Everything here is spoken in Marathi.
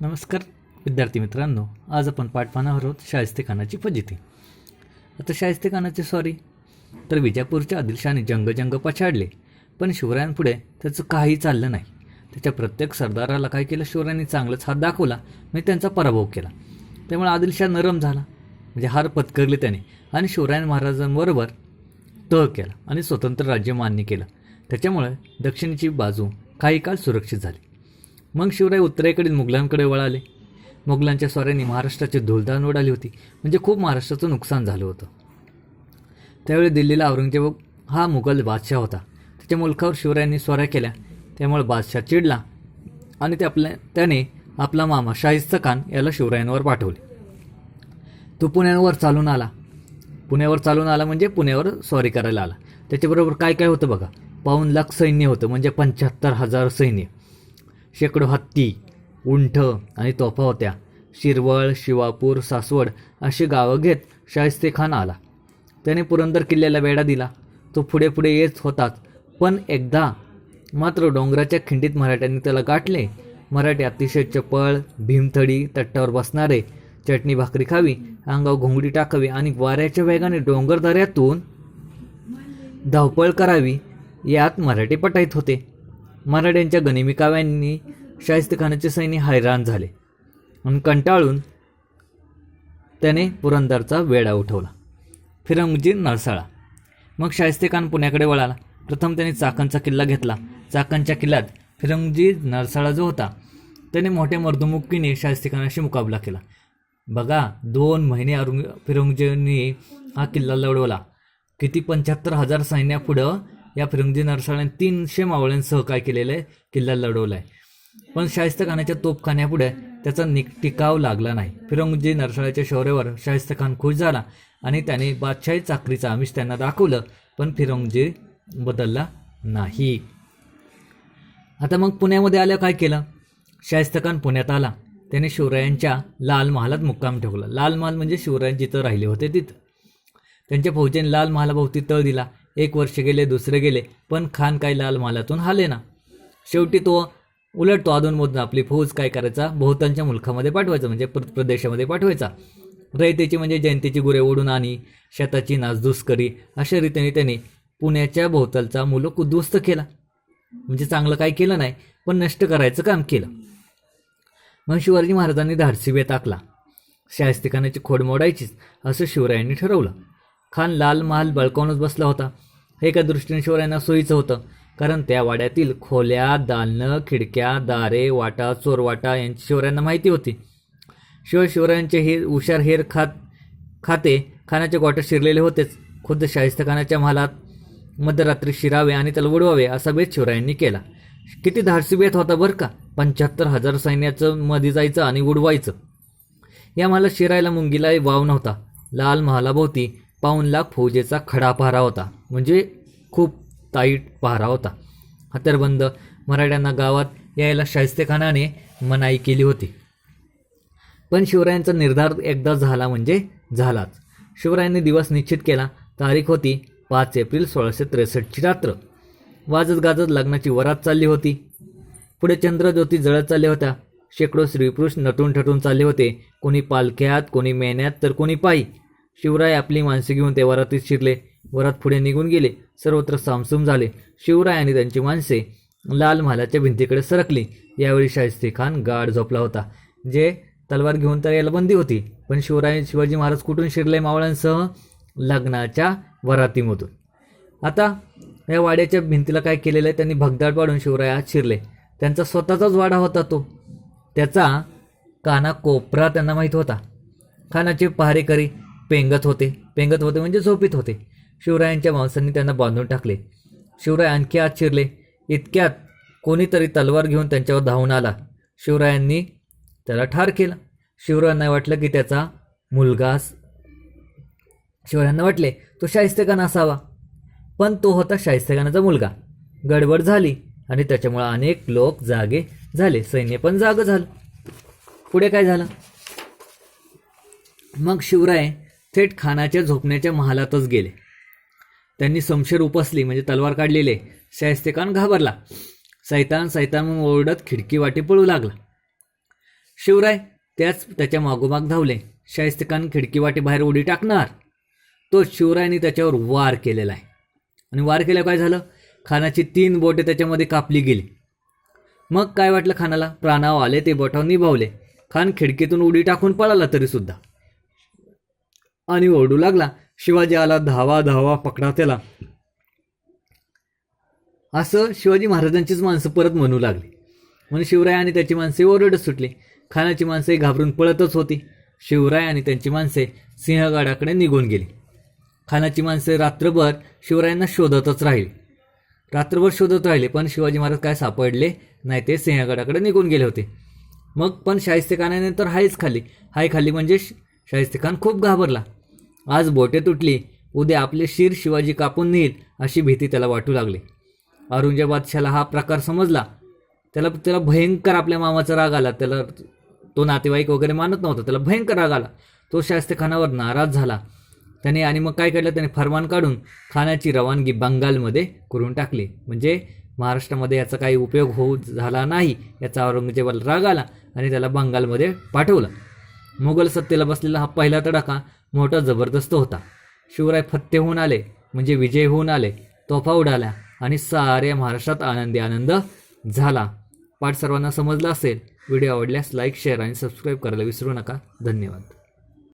नमस्कार विद्यार्थी मित्रांनो. आज आपण पाठ पाहणार आहोत शाहिस्ते खानाची फजिती. आता शाहिस्ते खानाची सॉरी तर विजापूरच्या आदिलशाने जंगजंग पछाडले. पण शिवरायांपुढे त्याचं काही चाललं नाही. त्याच्या प्रत्येक सरदाराला काय केलं? शिवरायांनी चांगलाच हात दाखवला म्हणजे त्यांचा पराभव केला. त्यामुळे आदिलशाह नरम झाला. म्हणजे हार पत्करली त्याने आणि शिवरायन महाराजांबरोबर तह केला आणि स्वतंत्र राज्य मान्य केलं. त्याच्यामुळे दक्षिणेची बाजू काही काळ सुरक्षित झाली. मग शिवराय उत्तरेकडील मुघलांकडे वळाले. मुघलांच्या स्वाऱ्यांनी महाराष्ट्राची धुळधाण उडाली होती. म्हणजे खूप महाराष्ट्राचं नुकसान झालं होतं. त्यावेळी दिल्लीला औरंगजेब हा मुघल बादशाह होता. त्याच्या मुलखावर शिवरायांनी स्वाऱ्या केल्या. त्यामुळे बादशाह चिडला आणि ते आपल्या त्याने आपला मामा शाहिस्त खान याला शिवरायांवर पाठवले. तो पुण्यावर चालून आला. पुण्यावर चालून आला म्हणजे पुण्यावर स्वारी करायला आला. त्याच्याबरोबर काय काय होतं बघा. पाऊन लाख सैन्य होतं. म्हणजे पंच्याहत्तर हजार सैन्य. शेकडो हत्ती उंठ आणि तोफा होत्या. शिरवळ शिवापूर सासवड अशी गावं घेत शाहिस्ते खान आला. त्याने पुरंदर किल्ल्याला वेढा दिला. तो पुढे पुढे येत होताच. पण एकदा मात्र डोंगराच्या खिंडीत मराठ्यांनी त्याला गाठले. मराठी अतिशय चपळ भीमथडी तट्टावर बसणारे चटणी भाकरी खावी अंगावर घोंगडी टाकावी आणि वाऱ्याच्या वेगाने डोंगरदऱ्यातून धावपळ करावी यात मराठी पटाईत होते. मराठ्यांच्या गनिमी काव्यांनी शाहिस्तेखानाचे सैन्य हैराण झाले. आणि कंटाळून त्याने पुरंदरचा वेढा उठवला. फिरंगजी नरसाळा. मग शाहिस्तेखान पुण्याकडे वळाला. प्रथम त्याने चाकणचा किल्ला घेतला. चाकणच्या किल्ल्यात फिरंगजी नरसाळा जो होता त्याने मोठ्या मर्दमुक्कीने शाहिस्तेखानाशी मुकाबला केला. बघा दोन महिने अरुंग फिरंगजींनी हा किल्ला लढवला. किती पंच्याहत्तर हजार सैन्यापुढं या फिरंगजी नरसाळ्याने तीनशे मावळ्यांसह काय केलेलं आहे किल्ला लढवला आहे पण शाहिस्त खानाच्या तोपखान्यापुढे त्याचा निक टिकाव लागला नाही. फिरंगजी नरसाळ्याच्या शौर्यावर शाहिस्त खान खुश झाला आणि त्याने बादशाही चाकरीचं आमिष त्यांना दाखवलं पण फिरंगजी बदलला नाही. आता मग पुण्यामध्ये आल्या काय केलं? शाहिस्त खान पुण्यात आला. त्याने शिवरायांच्या लाल महालात मुक्काम ठेवला. लाल महाल म्हणजे शिवराय जिथं राहिले होते तिथं. त्यांच्या फौजेने लाल महालाभोवती तळ दिला. एक वर्ष गेले दुसरे गेले पण खान काही लाल महालातून हाले ना. शेवटी तो उलट तो अधूनमधून आपली फौज काय करायचा? बहुतांच्या मुलखामध्ये पाठवायचा म्हणजे प्र प्रदेशामध्ये पाठवायचा. रयतेची म्हणजे जयंतीची गुरे ओढून आणि शेताची नासधूस करी अशा रीतीने त्याने पुण्याच्या भोवतालचा मुलक उद्ध्वस्त केला. म्हणजे चांगलं काही केलं नाही पण नष्ट करायचं काम केलं. मग शिवाजी महाराजांनी धाडसी बेत आखला. खोड मोडायचीच असं शिवरायांनी ठरवलं. खान लाल महाल बळकावूनच बसला होता. हे एका दृष्टीने शिवरायांना सोयीचं होतं. कारण त्या वाड्यातील खोल्या दालनं खिडक्या दारे वाटा चोरवाटा यांची शिवरायांना माहिती होती. शिवाय शिवरायांचे हे हुशार हेर खात खाते खानाचे गोट्यात शिरलेले होतेच. खुद्द शाहिस्त खानाच्या महालात मध्यरात्री शिरावे आणि त्याला उडवावे असा बेत शिवरायांनी केला. किती धाडसी बेत होता बरं का? पंच्याहत्तर हजार सैन्याचं मध्ये जायचं आणि उडवायचं. या मला शिरायला मुंगीला वाव नव्हता. लाल महालाभोवती पाऊन लाख फौजेचा खडा पहारा होता. म्हणजे खूप ताईट पहारा होता. हत्यारबंद मराठ्यांना गावात यायला शाहिस्तेखानाने मनाई केली होती. पण शिवरायांचा निर्धार एकदा झाला म्हणजे झालाच. शिवरायांनी दिवस निश्चित केला. तारीख होती पाच एप्रिल सोळाशे त्रेसष्टची रात्र. वाजत गाजत लग्नाची वरात चालली होती. पुढे चंद्रज्योती जळत चालल्या होत्या. शेकडो स्त्रीपुरुष नटून ठटून चालले होते. कोणी पालख्यात कोणी मेन्यात तर कोणी पायी. शिवराय आपली माणसे घेऊन ते वरातीत शिरले. वरात पुढे निघून गेले. सर्वत्र सामसूम झाले. शिवराय आणि त्यांची माणसे लाल महालाच्या भिंतीकडे सरकली. यावेळी शाहिस्ते खान गाढ झोपला होता. जे तलवार घेऊन तर याला बंदी होती पण शिवराय शिवाजी महाराज कुठून शिरले मावळ्यांसह? लग्नाच्या वरातीमधून. आता या वाड्याच्या भिंतीला काय केलेलं आहे त्यांनी भगदाड पाडून शिवरायात शिरले. त्यांचा स्वतःचाच वाडा होता तो. त्याचा काना कोपरा त्यांना माहीत होता. खानाचे पहारेकरी पेंगत होते. पेंगत होते म्हणजे झोपीत होते. शिवरायांच्या माणसांनी त्यांना बांधून टाकले. शिवराय आणखी आत शिरले. इतक्यात कोणीतरी तलवार घेऊन त्यांच्यावर धावून आला. शिवरायांनी त्याला ठार केला. शिवरायांना वाटलं की त्याचा मुलगा शिवरायांना वाटले तो शाहिस्तेखान असावा. पण तो होता शाहिस्तेखानाचा मुलगा. गडबड झाली आणि त्याच्यामुळे अनेक लोक जागे झाले. सैन्य पण जागं झालं. पुढे काय झालं? मग शिवराय थेट खानाच्या झोपण्याच्या महालातच गेले. त्यांनी समशेर उपसली म्हणजे तलवार काढलेले. शाहिस्तेखान घाबरला. सैतान सैतान म्हणून ओरडत खिडकी वाटी पळू लागला. शिवराय त्याच त्याच्या मागोमाग धावले. शाहिस्तेखान खिडकी वाटे बाहेर उडी टाकणार. तो शिवरायने त्याच्यावर वार केलेला आहे. आणि वार केलं काय झालं? खानाची तीन बोटे त्याच्यामध्ये कापली गेली. मग काय वाटलं खानाला? प्राणाव आले ते बोटाव निभावले. खान खिडकीतून उडी टाकून पळाला तरी सुद्धा आणि ओरडू लागला शिवाजी आला धावा धावा पकडा त्याला. असं शिवाजी महाराजांचीच माणसं परत म्हणू लागली. म्हणून शिवराय आणि त्याची माणसे ओरडत सुटली. खानाची माणसे घाबरून पळतच होती. शिवराय आणि त्यांची माणसे सिंहगडाकडे निघून गेली. खानाची माणसे रात्रभर शिवरायांना शोधतच राहिली. रात्रभर शोधत राहिले पण शिवाजी महाराज काय सापडले नाही ते सिंहगडाकडे निघून गेले होते. मग पण शाहिस्तेखानाने तर हायच खाल्ली. हाय खाल्ली म्हणजे श- शाहिस्तेखान खूप घाबरला. आज बोटे तुटली उद्या आपले शिर शिवाजी कापून नेईल अशी भीती त्याला वाटू लागली. औरंगजेबादशाला हा प्रकार समजला. त्याला त्याला भयंकर आपल्या मामाचा राग आला. त्याला तो नातेवाईक वगैरे मानत नव्हता. त्याला भयंकर राग आला. तो शास्त्रीखानावर नाराज झाला. त्याने आणि मग काय केलं त्याने फरमान काढून खानाची रवानगी बंगालमध्ये करून टाकली. म्हणजे महाराष्ट्रामध्ये याचा काही उपयोग होऊ झाला नाही याचा औरंगजेबाला राग आला आणि त्याला बंगालमध्ये पाठवलं. मुघल सत्तेला बसलेला हा पहिला तडाखा मोठा जबरदस्त होता. शिवराय फत्ते होऊन आले म्हणजे विजय होऊन आले तोफा उडाल्या आणि साऱ्या महाराष्ट्रात आनंदी आनंद झाला. पाठ सर्वांना समजला असेल व्हिडिओ आवडल्यास लाईक शेअर आणि सबस्क्राईब करायला विसरू नका. धन्यवाद.